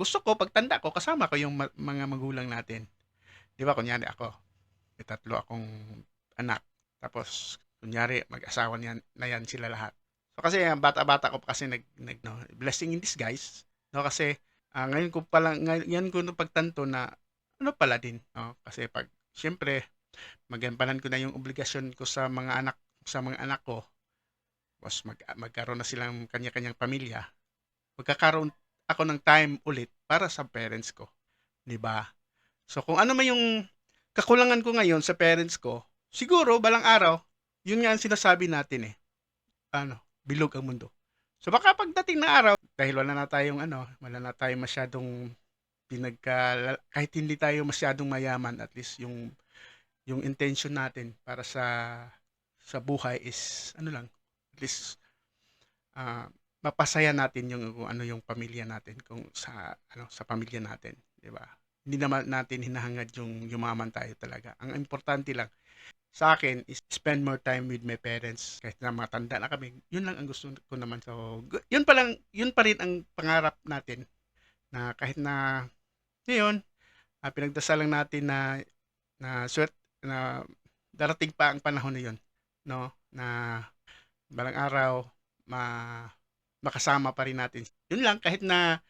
gusto ko pagtanda ko kasama ko yung ma- mga magulang natin. 'Di ba kunyari ako, may tatlo akong anak. Tapos kunyari mag-asawa niyan na yan sila lahat. So kasi ang bata-bata ko kasi nag, nag no, blessing in disguise. No kasi ah, ngayon ko pala ngayon ko na pagtanto na ano pala din, no? Kasi pag siyempre magampanan ko na yung obligasyon ko sa mga anak sa mga anak ko. Tapos mag, magkaroon na silang kanya-kanyang pamilya. Magkakaroon ako ng time ulit para sa parents ko. 'Di ba? So kung ano man yung kakulangan ko ngayon sa parents ko, siguro balang araw, yun nga ang sinasabi natin eh. Ano, bilog ang mundo. So baka pagdating na araw, dahil wala na tayong ano, wala na tayong masyadong pinagka kahit hindi tayo masyadong mayaman, at least yung yung intention natin para sa sa buhay is ano lang, at least ah, mapasaya natin yung ano yung pamilya natin kung sa ano sa pamilya natin, 'di ba? Hindi naman natin hinahangad yung yumaman tayo talaga. Ang importante lang sa akin is spend more time with my parents kahit na matanda na kami. Yun lang ang gusto ko naman. So, yun pa lang, yun pa rin ang pangarap natin na kahit na ngayon, ah, pinagdasal lang natin na na sweat na darating pa ang panahon na yun, no? Na balang araw ma makasama pa rin natin. Yun lang kahit na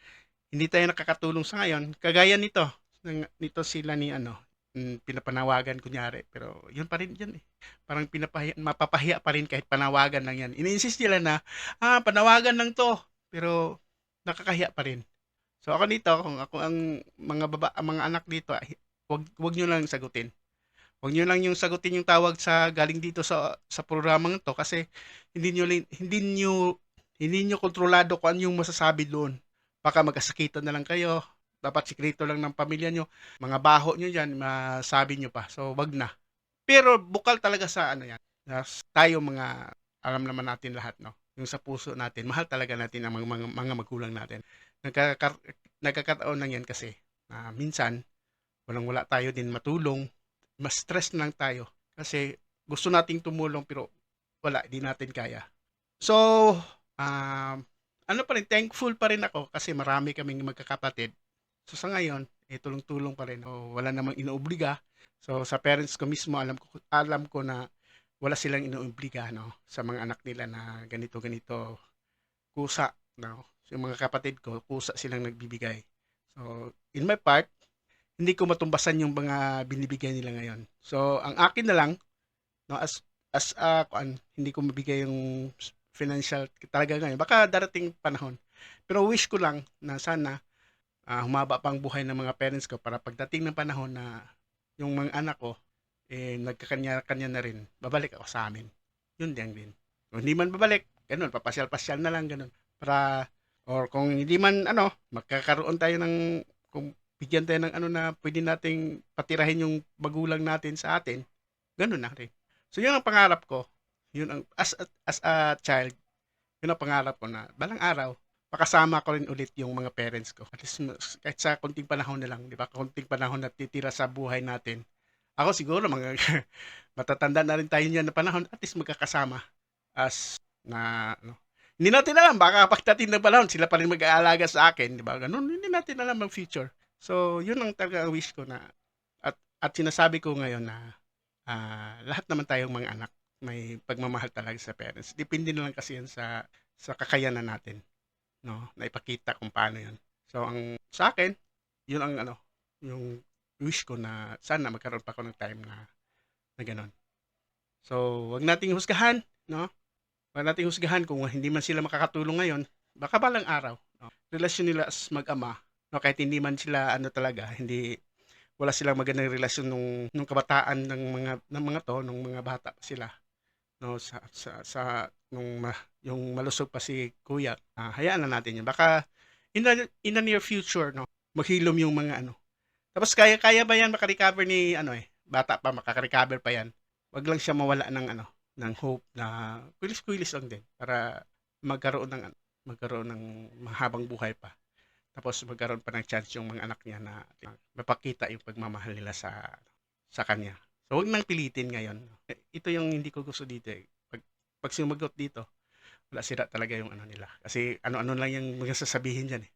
hindi tayo nakakatulong sa ngayon, kagaya nito, nito sila ni ano, mm, pinapanawagan kunyari, pero yun pa rin yan eh. Parang pinapahiya, mapapahiya pa rin kahit panawagan lang yan. Ini-insist nila na, ah, panawagan lang to, pero nakakahiya pa rin. So ako dito, kung ako ang mga baba, ang mga anak dito, wag wag niyo lang sagutin. Wag niyo lang yung sagutin yung tawag sa galing dito sa sa programang to kasi hindi niyo hindi niyo hindi niyo kontrolado kung ano yung masasabi doon. Baka magkasakitan na lang kayo. Dapat sikreto lang ng pamilya niyo. Mga baho niyo diyan, masabi niyo pa. So wag na. Pero bukal talaga sa ano yan. tayo mga alam naman natin lahat, no? Yung sa puso natin, mahal talaga natin ang mga, mga, mga magulang natin. Nagkaka, nagkakataon lang yan kasi na minsan walang wala tayo din matulong, mas stress na lang tayo kasi gusto nating tumulong pero wala, di natin kaya. So, um, ano pa rin, thankful pa rin ako kasi marami kaming magkakapatid. So sa ngayon, eh, tulong-tulong pa rin. O, wala namang inuobliga. So sa parents ko mismo, alam ko, alam ko na wala silang inuobliga no, sa mga anak nila na ganito, ganito, kusa. No? So, yung mga kapatid ko, kusa silang nagbibigay. So, in my part, hindi ko matumbasan yung mga binibigay nila ngayon. So, ang akin na lang, no, as as a kuan, hindi ko mabigay yung financial talaga ngayon. Baka darating panahon. Pero wish ko lang na sana ah, humaba pa ang buhay ng mga parents ko para pagdating ng panahon na yung mga anak ko eh nagkakanya-kanya na rin, babalik ako sa amin. Yun din din. Kung hindi man babalik, ganun, papasyal-pasyal na lang ganun. Para or kung hindi man ano, magkakaroon tayo ng kung bigyan tayo ng ano na pwede nating patirahin yung magulang natin sa atin, ganun na rin. So yun ang pangarap ko. Yun ang as as a child, yun ang pangarap ko na balang araw makasama ko rin ulit yung mga parents ko. At least kahit sa konting panahon na lang, di ba? Konting panahon na titira sa buhay natin. Ako siguro mga matatanda na rin tayo niyan na panahon, at least magkakasama as na ano. Hindi natin alam, baka pagdating ng panahon, sila pa rin mag-aalaga sa akin, di ba? Ganun, hindi natin alam ang future. So, yun ang talaga wish ko na at at sinasabi ko ngayon na ah, lahat naman tayong mga anak may pagmamahal talaga sa parents. Depende na lang kasi yan sa sa kakayanan natin, no? Na ipakita kung paano 'yun. So ang sa akin, 'yun ang ano, yung wish ko na sana magkaroon pa ako ng time na na ganun. So, wag nating husgahan, no? Wag nating husgahan kung hindi man sila makakatulong ngayon, baka balang araw, no? Relasyon nila as mag-ama, no? Kahit hindi man sila ano talaga, hindi wala silang magandang relasyon nung nung kabataan ng mga ng mga to, nung mga bata sila. No, sa sa, sa nung ma, yung malusog pa si Kuya. Ah, hayaan na natin 'yun. Baka in the, in the near future, no, maghilom yung mga ano. Tapos kaya kaya ba 'yan makarecover ni ano eh, bata pa makaka-recover pa 'yan. Wag lang siya mawala ng ano, ng hope na kulis-kulis lang din para magkaroon ng magkaroon ng mahabang buhay pa. Tapos magkaroon pa ng chance yung mga anak niya na mapakita yung pagmamahal nila sa sa kanya. So wag nang pilitin ngayon. Ito yung hindi ko gusto dito eh. Pag, pag sumagot dito, wala sira talaga yung ano nila. Kasi ano-ano lang yung mga sasabihin dyan eh.